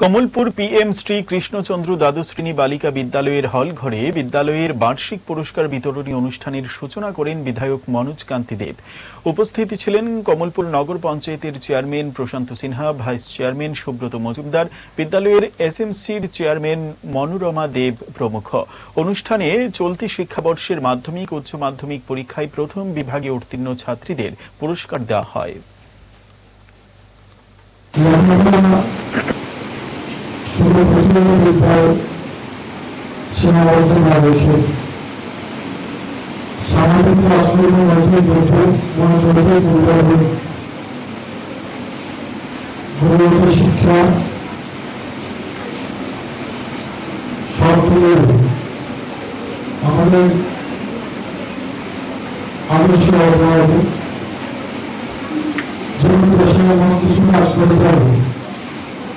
Kamalpur PM Shri Krishnachandra দ্বাদশ শ্রেণি বালিকা বিদ্যালয়ের হল ঘরে বিদ্যালয়ের বার্ষিক পুরস্কার বিতরণী অনুষ্ঠানের সূচনা করেন বিধায়ক মনোজ কান্তি দেব উপস্থিত ছিলেন কমলপুর নগর পঞ্চায়েতের chairman Prashanta Sinha, vice chairman Subrata Majumdar, বিদ্যালয়ের এসএমসির চেয়ারম্যান মনোরমা দেব প্রমুখ। অনুষ্ঠানে চলতি শিক্ষাবর্ষের মাধ্যমিক, উচ্চ মাধ্যমিক পরীক্ষায় প্রথম বিভাগে উত্তীর্ণ ছাত্রীদের পুরস্কার দেওয়া হয়। শুধু পশ্চিমবঙ্গের বিধায়ক সীমাবদ্ধ না রেখে সামাজিক রাষ্ট্রের মধ্যে গুণগত শিক্ষা সব আমাদের আদর্শ অবহাওয়া জীবন দেশের এমন কিছু কাজ করতে হবে